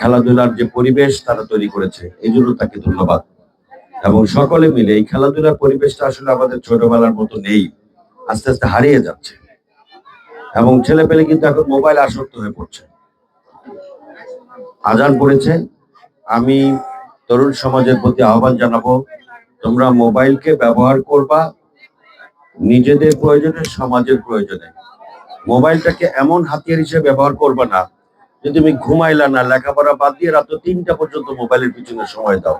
খেলাধুলার যে পরিবেশ তারা তৈরি করেছে, এই জন্য তাকে ধন্যবাদ। এবং সকলে মিলে এই খেলাধুলার পরিবেশটা আসলে আমাদের ছোটবেলার মতো নেই, আস্তে আস্তে হারিয়ে যাচ্ছে। এবং ছেলে পেলে কিন্তু এখন মোবাইল আসক্ত হয়ে পড়ছে। আজান পড়েছে, আমি তরুণ সমাজের প্রতি আহ্বান জানাব, তোমরা মোবাইলকে ব্যবহার করবা, নিজেদের প্রয়োজনে, সমাজের প্রয়োজনে। মোবাইলটাকে এমন হাতিয়ার হিসেবে ব্যবহার করবা না যে তুমি ঘুমাইলা না, লেখাপড়া বাদ দিয়ে রাত তিনটা পর্যন্ত মোবাইলের পিছনে সময় দাও।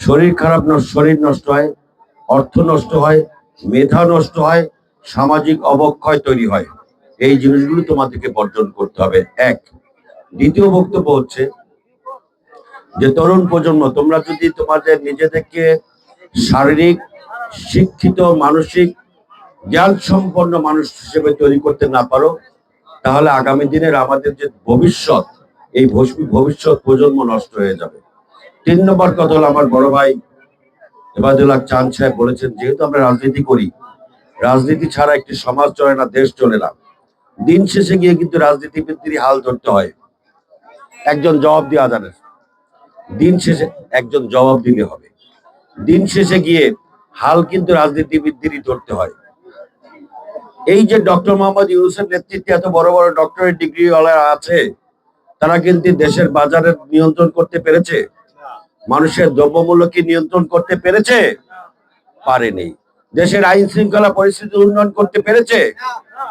শরীর খারাপ শরীর নষ্ট হয়, অর্থ নষ্ট হয়, মেধা নষ্ট হয়, সামাজিক অবক্ষয় তৈরি হয়। এই জিনিসগুলো তোমাদেরকে বর্জন করতে হবে। এক, দ্বিতীয় বক্তব্য হচ্ছে যে, তরুণ প্রজন্ম, তোমরা যদি তোমাদের নিজেদেরকে শারীরিক, শিক্ষিত, মানসিক জ্ঞান সম্পন্ন মানুষ হিসেবে তৈরি করতে না পারো তাহলে আগামী দিনের আমাদের যে ভবিষ্যৎ, এই ভবিষ্য- ভবিষ্যৎ প্রজন্ম নষ্ট হয়ে যাবে। তিন নম্বর কথা হলো আমার বড় ভাই এবাদুল্লাহ চান সাহেব বলেছেন, যেহেতু আমরা রাজনীতি করি, রাজনীতি ছাড়া একটি সমাজ চলে না, দেশ চলে না। দিন শেষে গিয়ে কিন্তু রাজনীতিবিদদেরই হাল ধরতে হয়। একজন জবাব দিয়ে আদানের দিন শেষে একজন জবাব দিলে হবে। দিন শেষে গিয়ে হাল কিন্তু রাজনীতিবিদদেরই ধরতে হয়। এই যে ডক্টর মোহাম্মদ ইউনুসের নেতৃত্বে এত বড় বড় ডক্টরেট ডিগ্রি আছে, তারা কিন্তু দেশের বাজারে নিয়ন্ত্রণ করতে পেরেছে। মানুষের দ্রব্যমূল্য কি নিয়ন্ত্রণ করতে পেরেছে? পারেনি। দেশের আইন শৃঙ্খলা পরিস্থিতি উন্নয়ন করতে পেরেছে?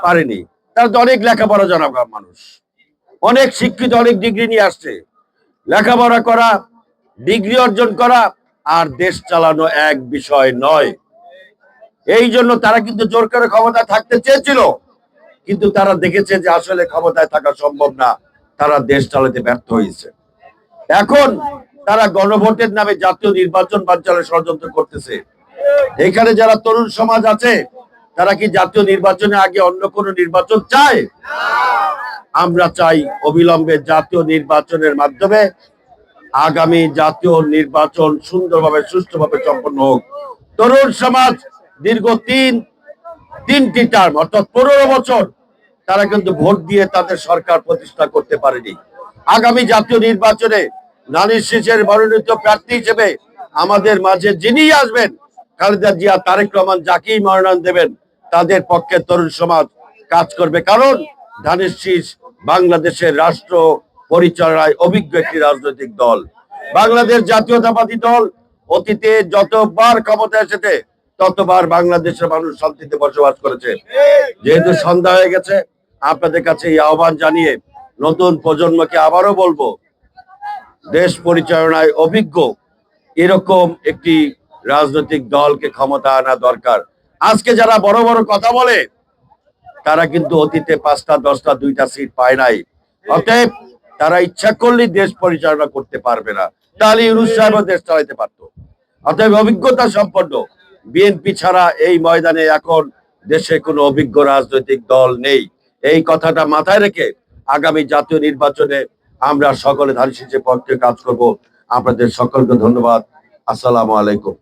পারেনি। তারা তো অনেক লেখাপড়া জানা মানুষ। অনেক শিক্ষিত, অনেক ডিগ্রি নিয়ে আসছে। লেখাপড়া করা, ডিগ্রি অর্জন করা, আর দেশ চালানো এক বিষয় নয়। এই জন্য তারা কিন্তু জোর করে ক্ষমতায় থাকতে চেয়েছিল। কিন্তু তারা দেখেছে যে আসলে ক্ষমতায় থাকা সম্ভব না। তারা দেশ চালাতে ব্যর্থ হয়েছে। এখন তারা গণভোটের নামে জাতীয় নির্বাচন বাঞ্চালের ষড়যন্ত্র করতেছে। এখানে যারা তরুণ সমাজ আছে, তারা কি জাতীয় নির্বাচনে আগে অন্য কোনো নির্বাচন চায়? আমরা চাই অবিলম্বে জাতীয় নির্বাচনের মাধ্যমে আগামী জাতীয় নির্বাচন সুন্দরভাবে, সুষ্ঠুভাবে সম্পন্ন হোক। তরুণ সমাজ দীর্ঘ তিন, তিনটি টার্ম অর্থাৎ পনেরো বছর তারা কিন্তু ভোট দিয়ে তাদের সরকার প্রতিষ্ঠা করতে পারেনি। আগামী জাতীয় নির্বাচনে নারীর শেষের মনোনীত প্রার্থী হিসেবে আমাদের মাঝে যিনি আসবেন, খালেদা জিয়া, তারেক রহমান যাকেই মনোনয়ন দেবেন, তাদের পক্ষে তরুণ সমাজ কাজ করবে। কারণ ধানের শীষ বাংলাদেশের রাষ্ট্র পরিচালনায় অভিজ্ঞ একটি রাজনৈতিক দল। বাংলাদেশ জাতীয়তাবাদী দল অতীতে যতবার ক্ষমতায় এসেছে ততবার বাংলাদেশের মানুষ শান্তিতে বসবাস করেছে। যেহেতু সন্ধ্যা হয়ে গেছে, আপনাদের কাছে এই আহ্বান জানিয়ে নতুন প্রজন্মকে আবারও বলব, দেশ পরিচালনায় অভিজ্ঞ এরকম একটি রাজনৈতিক দলকে ক্ষমতা আনা দরকার। আজকে যারা বড় বড় কথা বলে, তারা কিন্তু অতীতে পাঁচটা, দশটা, দুইটা সিট পায় নাই। অতএব তারা ইচ্ছা করলেই দেশ পরিচালনা করতে পারবে না। তাহলে ইউনুস সাহেবও দেশ চালাইতে পারতো। অতএব অভিজ্ঞতা সম্পন্ন। বিএনপি ছাড়া এই ময়দানে এখন দেশে কোনো অভিজ্ঞ রাজনৈতিক দল নেই। এই কথাটা মাথায় রেখে আগামী জাতীয় নির্বাচনে আমরা সকলে ধারি শীষের পক্ষে কাজ করব। আপনাদের সকলকে ধন্যবাদ। আসসালামু আলাইকুম।